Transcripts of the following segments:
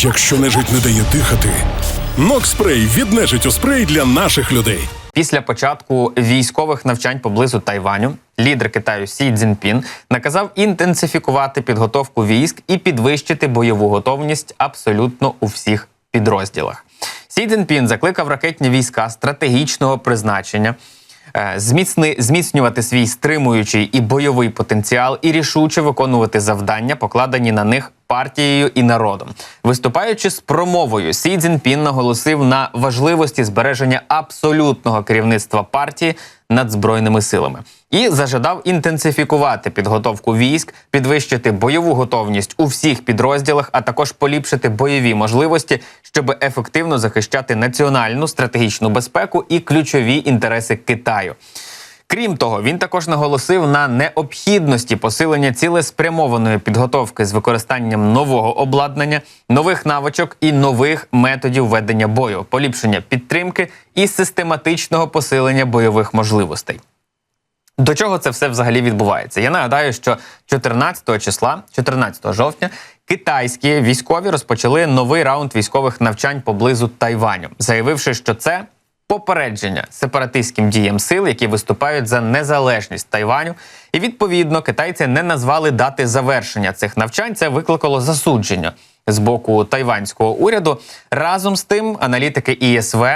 Якщо нежить не дає дихати, Нокспрей від нежиттю спрей для наших людей. Після початку військових навчань поблизу Тайваню лідер Китаю Сі Цзіньпін наказав інтенсифікувати підготовку військ і підвищити бойову готовність абсолютно у всіх підрозділах. Сі Цзіньпін закликав ракетні війська стратегічного призначення. е, Зміцни зміцнювати свій стримуючий і бойовий потенціал і рішуче виконувати завдання, покладені на них партією і народом. Виступаючи з промовою, Сі Цзіньпін наголосив на важливості збереження абсолютного керівництва партії над збройними силами і зажадав інтенсифікувати підготовку військ, підвищити бойову готовність у всіх підрозділах, а також поліпшити бойові можливості, щоб ефективно захищати національну стратегічну безпеку і ключові інтереси Китаю. Крім того, він також наголосив на необхідності посилення цілеспрямованої підготовки з використанням нового обладнання, нових навичок і нових методів ведення бою, поліпшення підтримки і систематичного посилення бойових можливостей. До чого це все взагалі відбувається? Я нагадаю, що 14 числа, 14 жовтня, китайські військові розпочали новий раунд військових навчань поблизу Тайваню, заявивши, що це попередження сепаратистським діям сил, які виступають за незалежність Тайваню. І відповідно китайці не назвали дати завершення цих навчань. Це викликало засудження з боку тайванського уряду. Разом з тим, аналітики ІСВ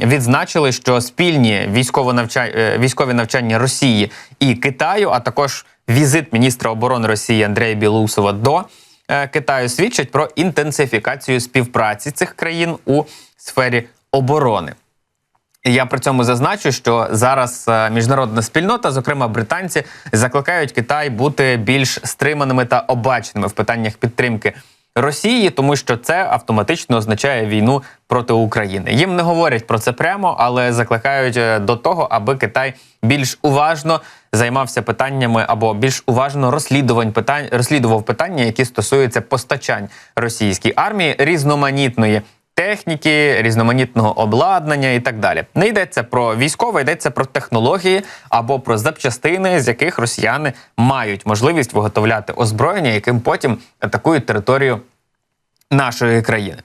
відзначили, що спільні військово навча- е, військові навчання Росії і Китаю, а також візит міністра оборони Росії Андрея Білоусова до е, Китаю свідчать про інтенсифікацію співпраці цих країн у сфері оборони. Я при цьому зазначу, що зараз е, міжнародна спільнота, зокрема британці, закликають Китай бути більш стриманими та обачними в питаннях підтримки Росії, тому що це автоматично означає війну проти України. Їм не говорять про це прямо, але закликають е, до того, аби Китай більш уважно займався питаннями або більш уважно розслідувань питань розслідував питання, які стосуються постачань російській армії різноманітної техніки, різноманітного обладнання і так далі. Не йдеться про військове, йдеться про технології або про запчастини, з яких росіяни мають можливість виготовляти озброєння, яким потім атакують територію нашої країни.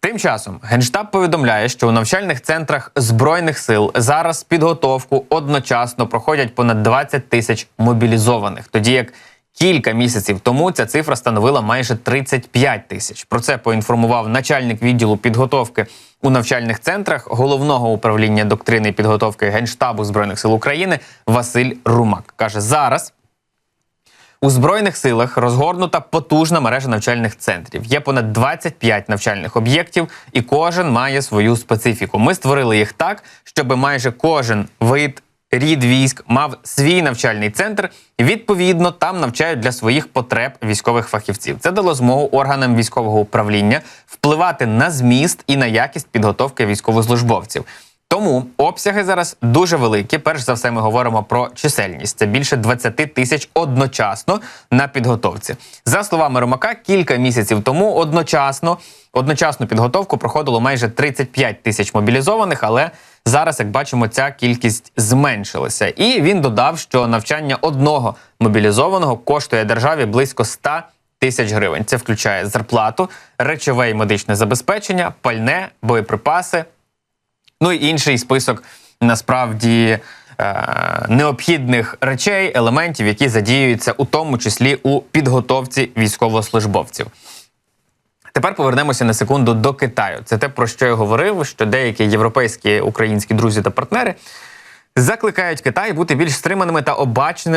Тим часом генштаб повідомляє, що у навчальних центрах збройних сил зараз підготовку одночасно проходять понад 20 тисяч мобілізованих, тоді як кілька місяців тому ця цифра становила майже 35 тисяч. Про це поінформував начальник відділу підготовки у навчальних центрах головного управління доктрини підготовки генштабу збройних сил України Василь Румак. каже зараз. У збройних силах розгорнута потужна мережа навчальних центрів. Є понад 25 навчальних об'єктів, і кожен має свою специфіку. Ми створили їх так, щоб майже кожен вид. Рід військ мав свій навчальний центр. і, Відповідно, там навчають для своїх потреб військових фахівців. Це дало змогу органам військового управління впливати на зміст і на якість підготовки військовослужбовців. Тому обсяги зараз дуже великі. Перш за все, ми говоримо про чисельність. Це більше 20 тисяч одночасно на підготовці. За словами Ромака, кілька місяців тому одночасно одночасну підготовку проходило майже 35 тисяч мобілізованих, але зараз, як бачимо, ця кількість зменшилася. І він додав, що навчання одного мобілізованого коштує державі близько 100 тисяч гривень. Це включає зарплату, речове і медичне забезпечення, пальне, боєприпаси. Ну і інший список насправді е, необхідних речей, елементів, які задіюються у тому числі у підготовці військовослужбовців. Тепер повернемося на секунду до Китаю. Це те, про що я говорив, що деякі європейські українські друзі та партнери закликають Китай бути більш стриманими та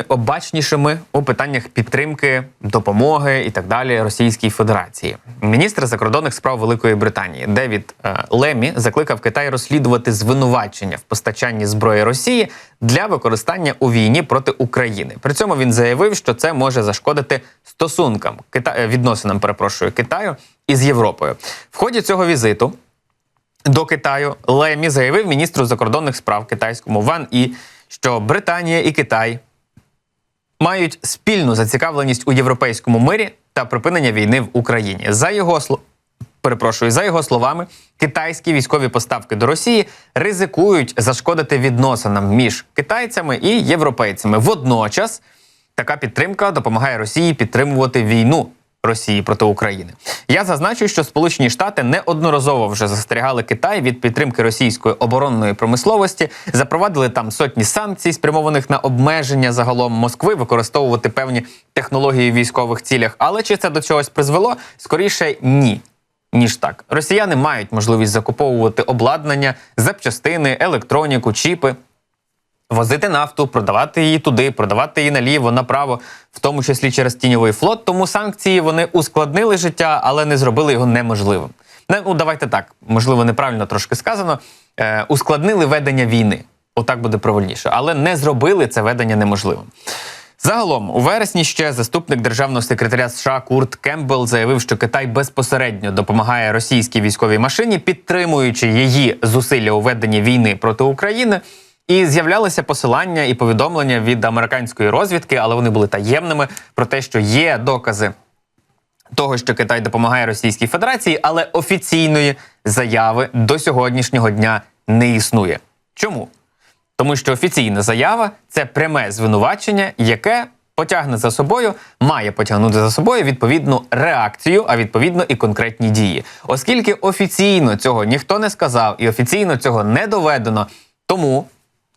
обачнішими у питаннях підтримки, допомоги і так далі Російській Федерації. Міністр закордонних справ Великої Британії Девід е, Лемі закликав Китай розслідувати звинувачення в постачанні зброї Росії для використання у війні проти України. При цьому він заявив, що це може зашкодити стосункам Кита... відносинам, перепрошую, Китаю із Європою. В ході цього візиту до Китаю Лемі заявив міністру закордонних справ китайському Ван І, що Британія і Китай мають спільну зацікавленість у європейському мирі та припинення війни в Україні. За його. Перепрошую, за його словами, китайські військові поставки до Росії ризикують зашкодити відносинам між китайцями і європейцями. Водночас така підтримка допомагає Росії підтримувати війну Росії проти України. Я зазначу, що Сполучені Штати неодноразово вже застерігали Китай від підтримки російської оборонної промисловості, запровадили там сотні санкцій, спрямованих на обмеження загалом Москви використовувати певні технології в військових цілях. Але чи це до чогось призвело? Скоріше ні. Ніж так, росіяни мають можливість закуповувати обладнання, запчастини, електроніку, чіпи возити нафту, продавати її туди, продавати її наліво, направо, в тому числі через тіньовий флот. Тому санкції вони ускладнили життя, але не зробили його неможливим. Не, ну давайте так, можливо, неправильно трошки сказано. Е, ускладнили ведення війни. Отак буде правильніше, але не зробили це ведення неможливим. Загалом, у вересні ще заступник державного секретаря США Курт Кембл заявив, що Китай безпосередньо допомагає російській військовій машині, підтримуючи її зусилля у веденні війни проти України. І з'являлися посилання і повідомлення від американської розвідки, але вони були таємними про те, що є докази того, що Китай допомагає Російській Федерації, але офіційної заяви до сьогоднішнього дня не існує. Чому? Тому що офіційна заява це пряме звинувачення, яке потягне за собою, має потягнути за собою відповідну реакцію, а відповідно і конкретні дії. Оскільки офіційно цього ніхто не сказав і офіційно цього не доведено, тому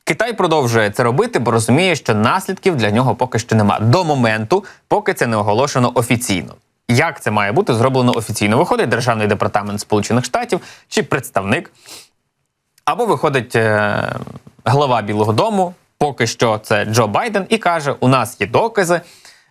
Китай продовжує це робити, бо розуміє, що наслідків для нього поки що нема до моменту, поки це не оголошено офіційно. Як це має бути зроблено офіційно? Виходить Державний департамент Сполучених Штатів чи представник або виходить е, глава Білого Дому, поки що це Джо Байден, і каже: у нас є докази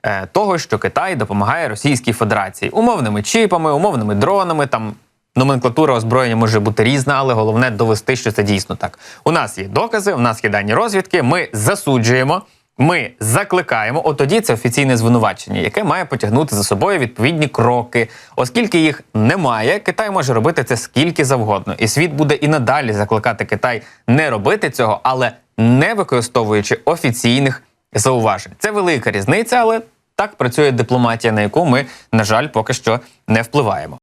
е, того, що Китай допомагає Російській Федерації умовними чіпами, умовними дронами. Там номенклатура озброєння може бути різна, але головне довести, що це дійсно так. У нас є докази, у нас є дані розвідки. Ми засуджуємо. Ми закликаємо, от тоді це офіційне звинувачення, яке має потягнути за собою відповідні кроки. Оскільки їх немає, Китай може робити це скільки завгодно, і світ буде і надалі закликати Китай не робити цього, але не використовуючи офіційних зауважень. Це велика різниця, але так працює дипломатія, на яку ми, на жаль, поки що не впливаємо.